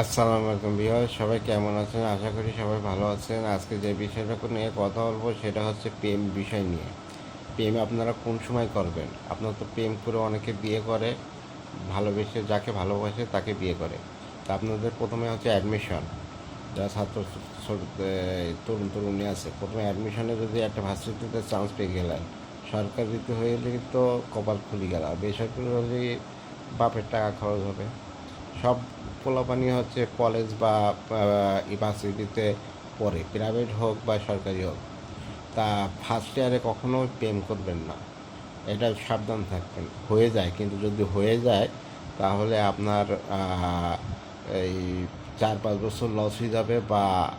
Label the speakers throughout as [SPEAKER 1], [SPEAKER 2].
[SPEAKER 1] আসসালামু আলাইকুম বিহার সবাই কেমন আছেন? আশা করি সবাই ভালো আছেন। আজকে যে বিষয়টা নিয়ে কথা বলব সেটা হচ্ছে প্রেম বিষয় নিয়ে। প্রেম আপনারা কোন সময় করবেন? আপনারা তো প্রেম করে অনেকে বিয়ে করে, ভালোবেসে যাকে ভালোবাসে তাকে বিয়ে করে। তা আপনাদের প্রথমে হচ্ছে অ্যাডমিশন যারা ছাত্র তরুণ তরুণী আছে, প্রথমে অ্যাডমিশনে যদি একটা ভার্সিটিতে চান্স পেয়ে গেলেন সরকারিতে হয়ে গেলে তো কপাল খুলে গেল। বেসরকারি হলে বাপের টাকা খরচ হবে। সব পোলাপানি হচ্ছে কলেজ বা ইউনিভার্সিটিতে পড়ে। প্রাইভেট হোক বা সরকারি হোক। তা ফার্স্ট ইয়ারে কখনো প্রেম করবেন না। এটা সাবধান থাকবেন। হয়ে যায়। কিন্তু যদি হয়ে যায়, তাহলে আপনার এই চার পাঁচ বছর লস হয়ে যাবে বা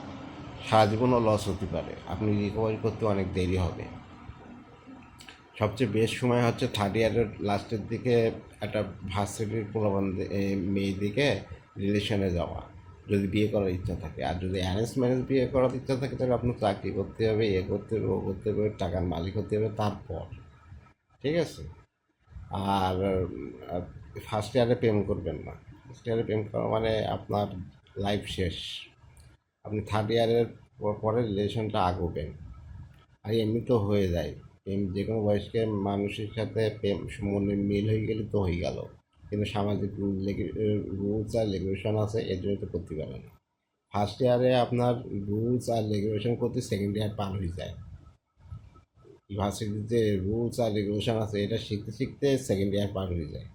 [SPEAKER 1] সারা জীবনও লস হতে পারে। আপনি রিকভারি করতে অনেক দেরি হবে। সবচেয়ে বেস্ট সময় হচ্ছে থার্ড ইয়ারের লাস্টের দিকে একটা ভার্সিটির প্রলোভন মেয়ে দিকে রিলেশনে যাওয়া। যদি বিয়ে করার ইচ্ছা থাকে। আর যদি অ্যারেঞ্জ ম্যারেজ বিয়ে করার ইচ্ছা থাকে, তাহলে আপনার চাকরি করতে হবে এ করতে হবে, ও করতে হবে, টাকার মালিক হতে হবে তারপর। ঠিক আছে? আর ফার্স্ট ইয়ারে প্রেম করবেন না। ফার্স্ট ইয়ারে প্রেম করা মানে আপনার লাইফ শেষ। আপনি থার্ড ইয়ারের পরে রিলেশনটা আগোবেন। আর এমনি তো হয়ে যায়। প্রেম, যে কোনো বয়স্কে মানুষের সাথে প্রেম মনের মিল হয়ে গেলে তো হয়ে গেল। কিন্তু সামাজিক রুলস আর রেগুলেশন আছে, এর জন্য তো করতে পারে না। ফার্স্ট ইয়ারে আপনার রুলস আর রেগুলেশন করতে সেকেন্ড ইয়ার পার হয়ে যায়। ইউনিভার্সিটির যে রুলস আর রেগুলেশন আছে, এটা শিখতে শিখতে সেকেন্ড ইয়ার পার হয়ে যায়।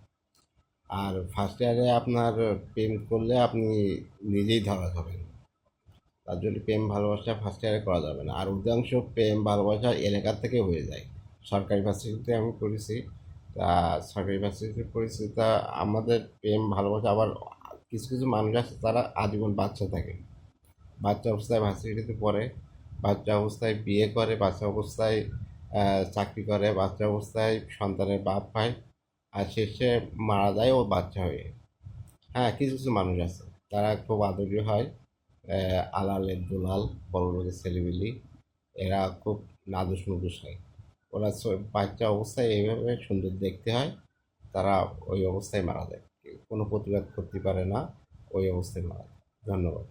[SPEAKER 1] আর ফার্স্ট ইয়ারে আপনার প্রেম করলে আপনি নিজেই ধরা খাবেন। তার জন্য প্রেম ভালোবাসা ফার্স্ট ইয়ারে করা যাবে না। আর অধিকাংশ প্রেম ভালোবাসা এলাকার থেকে হয়ে যায়। সরকারি ভার্সিটিতে আমি করেছি তা সরকারি ভার্সিটিতে করেছি তা আমাদের প্রেম ভালোবাসা আবার কিছু কিছু মানুষ আছে তারা আজীবন বাচ্চা থাকে। বাচ্চা অবস্থায় ভার্সিটিতে পড়ে, বাচ্চা অবস্থায় বিয়ে করে, বাচ্চা অবস্থায় চাকরি করে, বাচ্চা অবস্থায় সন্তানের বাপ পায় আর শেষে মারা যায় ও বাচ্চা হয়ে। হ্যাঁ কিছু কিছু মানুষ আছে, তারা খুব আদরীয় হয়। আহ, আলালের দুলাল বড় লোকের ছেলেবিলি এরা খুব নাদুস নুদুস হয়। ওরা বাচ্চা অবস্থায় এইভাবে সুন্দর দেখতে হয় তারা ওই অবস্থায় মারা যায়। কোনো প্রতিবাদ করতে পারে না ওই অবস্থায় মারা যায়। ধন্যবাদ।